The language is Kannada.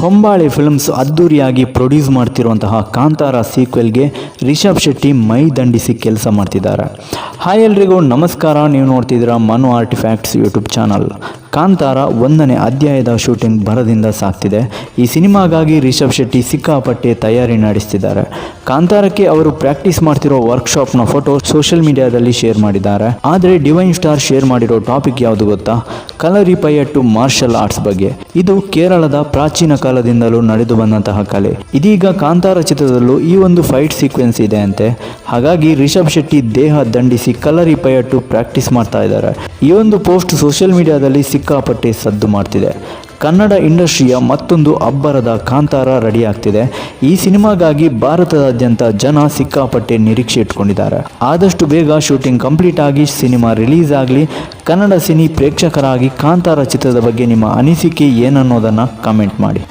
ಹೊಂಬಾಳೆ ಫಿಲ್ಮ್ಸ್ ಅದ್ದೂರಿಯಾಗಿ ಪ್ರೊಡ್ಯೂಸ್ ಮಾಡ್ತಿರುವಂತಹ ಕಾಂತಾರ ಸೀಕ್ವೆಲ್ಗೆ ರಿಷಬ್ ಶೆಟ್ಟಿ ಮೈ ದಂಡಿಸಿ ಕೆಲಸ ಮಾಡ್ತಿದ್ದಾರೆ. ಹಾಯ್ ಎಲ್ರಿಗೂ, ನಮಸ್ಕಾರ. ನೀವು ನೋಡ್ತಿದ್ದೀರಾ Manu artifacts YouTube channel Kantara ಒಂದನೇ ಅಧ್ಯಾಯದ ಶೂಟಿಂಗ್ ಭರದಿಂದ ಸಾಗ್ತಿದೆ ಈ ಸಿನಿಮಾಗಾಗಿ ರಿಷಬ್ ಶೆಟ್ಟಿ ಸಿಕ್ಕಾಪಟ್ಟೆ ತಯಾರಿ ನಡೆಸ್ತಿದ್ದಾರೆ. ಕಾಂತಾರಕ್ಕೆ ಅವರು ಪ್ರಾಕ್ಟೀಸ್ ಮಾಡ್ತಿರೋ ವರ್ಕ್ಶಾಪ್ನ ಫೋಟೋ ಸೋಷಿಯಲ್ ಮೀಡಿಯಾದಲ್ಲಿ ಶೇರ್ ಮಾಡಿದ್ದಾರೆ. ಆದರೆ ಡಿವೈನ್ ಸ್ಟಾರ್ ಶೇರ್ ಮಾಡಿರೋ ಟಾಪಿಕ್ ಯಾವುದು ಗೊತ್ತಾ? ಕಲರಿಪಯಟ್ಟು ಮಾರ್ಷಲ್ ಆರ್ಟ್ಸ್ ಬಗ್ಗೆ. ಇದು ಕೇರಳದ ಪ್ರಾಚೀನ ಕಾಲದಿಂದಲೂ ನಡೆದು ಬಂದಂತಹ ಕಲೆ. ಇದೀಗ ಕಾಂತಾರ ಚಿತ್ರದಲ್ಲೂ ಈ ಒಂದು ಫೈಟ್ ಸೀಕ್ವೆನ್ಸ್ ಇದೆ ಅಂತೆ. ಹಾಗಾಗಿ ರಿಷಬ್ ಶೆಟ್ಟಿ ದೇಹ ದಂಡಿಸಿ ಕಲರಿಪಯಟ್ಟು ಪ್ರಾಕ್ಟೀಸ್ ಮಾಡ್ತಾ ಇದ್ದಾರೆ. ಈ ಒಂದು ಪೋಸ್ಟ್ ಸೋಷಿಯಲ್ ಮೀಡಿಯಾದಲ್ಲಿ ಸಿಕ್ಕಾಪಟ್ಟೆ ಸದ್ದು ಮಾಡ್ತಿದೆ. ಕನ್ನಡ ಇಂಡಸ್ಟ್ರಿಯ ಮತ್ತೊಂದು ಅಬ್ಬರದ ಕಾಂತಾರ ರೆಡಿಯಾಗ್ತಿದೆ. ಈ ಸಿನಿಮಾಗಾಗಿ ಭಾರತದಾದ್ಯಂತ ಜನ ಸಿಕ್ಕಾಪಟ್ಟೆ ನಿರೀಕ್ಷೆ ಇಟ್ಕೊಂಡಿದ್ದಾರೆ. ಆದಷ್ಟು ಬೇಗ ಶೂಟಿಂಗ್ ಕಂಪ್ಲೀಟ್ ಆಗಿ ಸಿನಿಮಾ ರಿಲೀಸ್ ಆಗಲಿ, ಕನ್ನಡ ಸಿನಿ ಪ್ರೇಕ್ಷಕರಾಗಿ ಕಾಂತಾರ ಚಿತ್ರದ ಬಗ್ಗೆ ನಿಮ್ಮ ಅನಿಸಿಕೆ ಏನನ್ನೋದನ್ನು ಕಮೆಂಟ್ ಮಾಡಿ.